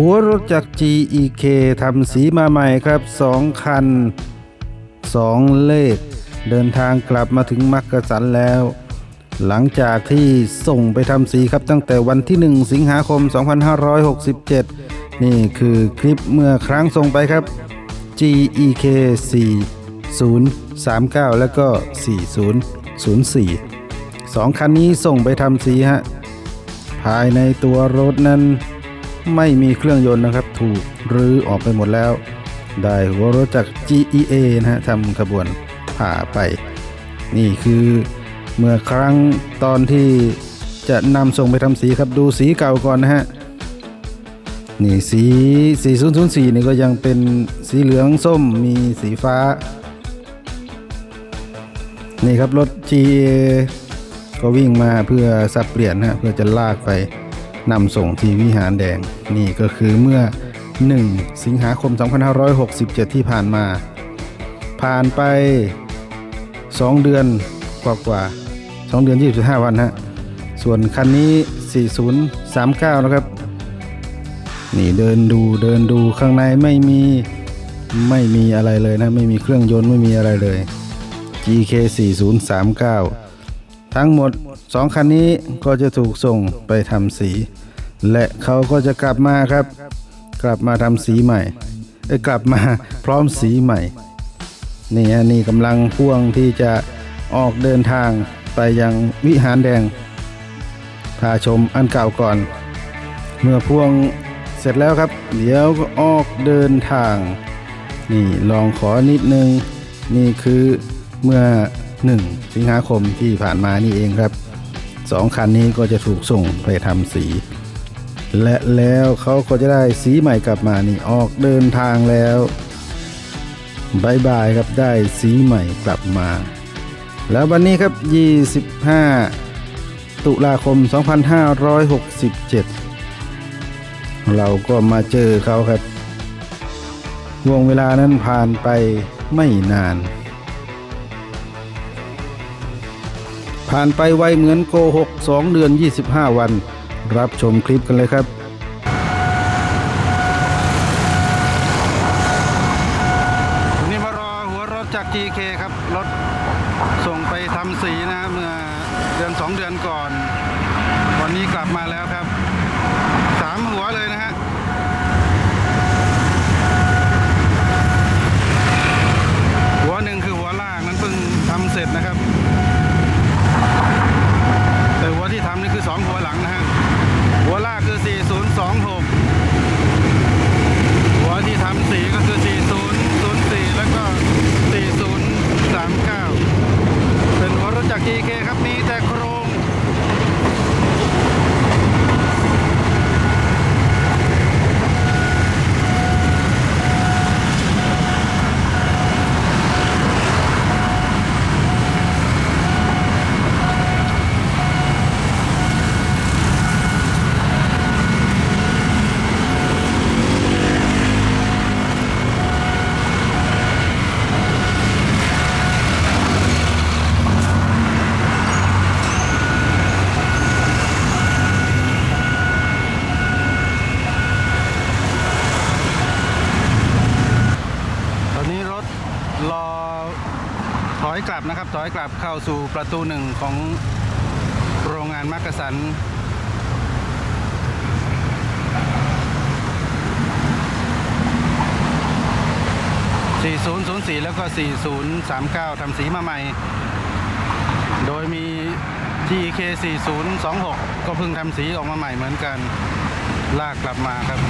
หัวรถจาก GEK ทำสีมาใหม่ครับ 2 คัน 2 เลข เดินทางกลับมาถึงมักกะสันแล้ว หลังจากที่ส่งไปทำสีครับตั้งแต่วันที่ 1 สิงหาคม 2567 นี่คือคลิปเมื่อครั้งส่งไปครับ GEK 4039 แล้วก็ 4004สองคันนี้ส่งไปทำสีฮะภายในตัวรถนั้น ไม่มีเครื่องยนต์นะครับ ถูกรื้อออกไปหมดแล้ว ได้หัวรถจาก GEA นะฮะทำขบวนผ่าไป นี่คือเมื่อครั้งตอนที่จะนำส่งไปทำสีครับดูสีเก่าก่อนนะฮะนี่สี 4004 นี่ก็ยังเป็นสีเหลืองส้มมีสีฟ้า นี่ครับรถ GA ก็วิ่งมาเพื่อสับเปลี่ยนนะเพื่อจะลากไป นำส่งที่วิหารแดง นี่ก็คือเมื่อ 1 สิงหาคม 2567 ที่ผ่านมา ผ่านไป 2 เดือนกว่ากว่าๆ2เดือน 25 วันฮะส่วนคันนี้ 4039 นะครับ นี่เดินดูเดินดูข้างในไม่มีไม่มีอะไรเลยนะ ไม่มีเครื่องยนต์ไม่มีอะไรเลย GK 4039 ทั้งหมด 2 คันนี้ก็จะถูกส่งไปทำสี และเขาก็จะกลับมาครับ กลับมาทำสีใหม่เอ้กลับมาพร้อมสีใหม่ นี่ฮะนี่กำลังพ่วงที่จะออกเดินทางไปยังวิหารแดง พาชมอันเก่าก่อน เมื่อพ่วงเสร็จแล้วครับ เดี๋ยวก็ออกเดินทาง นี่ลองขอนิดนึง นี่คือเมื่อ 1 สิงหาคมที่ผ่านมานี่เองครับสองคันนี้ก็จะถูกส่งไปทำสี และแล้วเขาก็จะได้สีใหม่กลับมานี่ออกเดินทางแล้วบายบายครับได้สีใหม่กลับมา แล้ววันนี้ครับ 25 ตุลาคม 2567 เราก็มาเจอเขาครับวงเวลานั้นผ่านไปไม่นาน ผ่านไปไวเหมือนโกหก 2 เดือน 25 วัน รับชมคลิปกันเลยครับ นี่มารอหัวรถจาก GK ครับ รถส่งไปทำสีนะเมื่อเดือน 2 เดือนก่อน วันนี้กลับมาแล้วครับ สามหัวเลยนะฮะ หัวหนึ่งคือหัวล่างนั้นเพิ่งทำเสร็จนะครับ แต่หัวที่ทำนี่คือ 2 หัวหลังนะฮะ หัวล่างคือ 4026 หัวที่ทำสีก็คือ 4004 แล้วก็ 4039 เป็นหัวรถจาก GK ครับมีแต่โครง ตอนนี้รถรอถ อยกลับนะครับ ถอยกลับเข้าสู่ประตูหนึ่งของโรงงานมักกะสัน4004 แล้วก็ 4039 ทำสีมาใหม่ โดยมี TK 4026 ก็เพิ่งทำสีออกมาใหม่เหมือนกัน ลากกลับมาครับ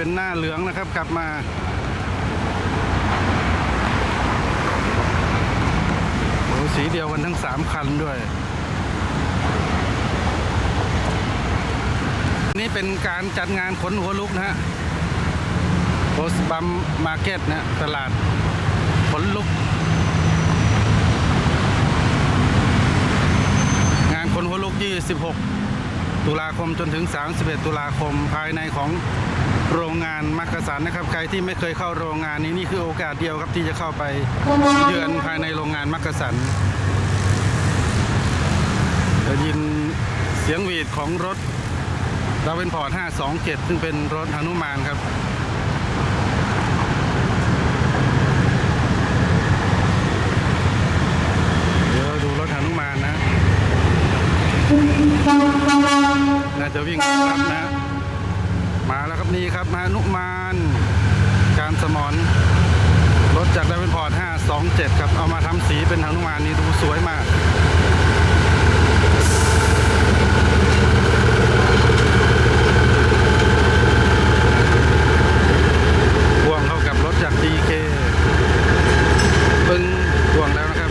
เป็นหน้าเหลืองนะครับกลับมา โอ้สีเดียวกันทั้งสามคันด้วย นี่เป็นการจัดงานขนหัวลุกนะฮะโพสบัมมาร์เก็ตนะตลาดขนลุก งานคนหัวลุก 26 ตุลาคมจนถึง 31 ตุลาคมภายในของโรงงานมักกะสันนะครับ ใครที่ไม่เคยเข้าโรงงานนี้นี่คือโอกาสเดียวครับที่จะเข้าไปเยือนภายในโรงงานมักกะสันจะยินเสียงหวีดของรถราเวนพอร์ต527 ซึ่งเป็นรถหนุมานครับ เดี๋ยวดูรถหนุมานนะ น่าจะวิ่งครับนะ มาแล้วครับนี่ครับมานุมาน การสมอนรถจากดาวินพอร์ต527 ครับ เอามาทำสีเป็นหนุมานนี่ดูสวยมาก พ่วงเข้ากับรถจาก DK ปึ้งพ่วงแล้วนะครับ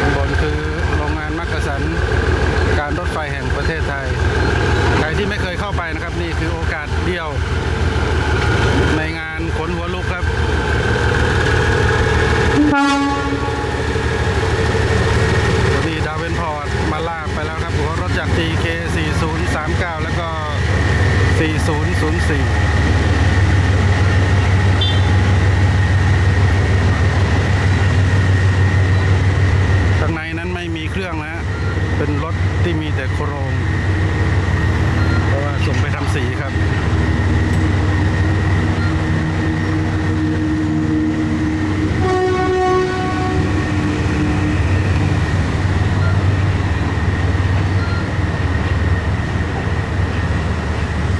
ข้างบนคือโรงงานมักกะสัน การรถไฟแห่ง ประเทศไทย ใครที่ไม่เคยเข้าไปนะครับ นี่คือโอกาสเดียว ในงานขนหัวลุกครับวันนี้ดาวเวนพอร์ตมาลากไปแล้วครับหัวรถจาก TK 4039 แล้วก็ 4004 ข้างในนั้นไม่มีเครื่องนะฮะเป็นรถที่มีแต่โครง เพราะว่าส่งไปทำสีครับ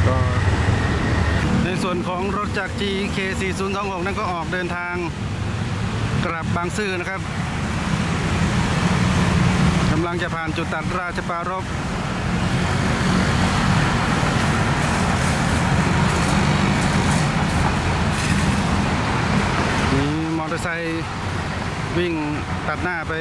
ก็ในส่วน ของรถจาก GK 4026นั้นก็ออกเดินทางกลับบางซื่อนะครับกำลังจะผ่านจุดตัดราชปารภมีมอเตอร์ไซค์วิ่งตัดหน้าไป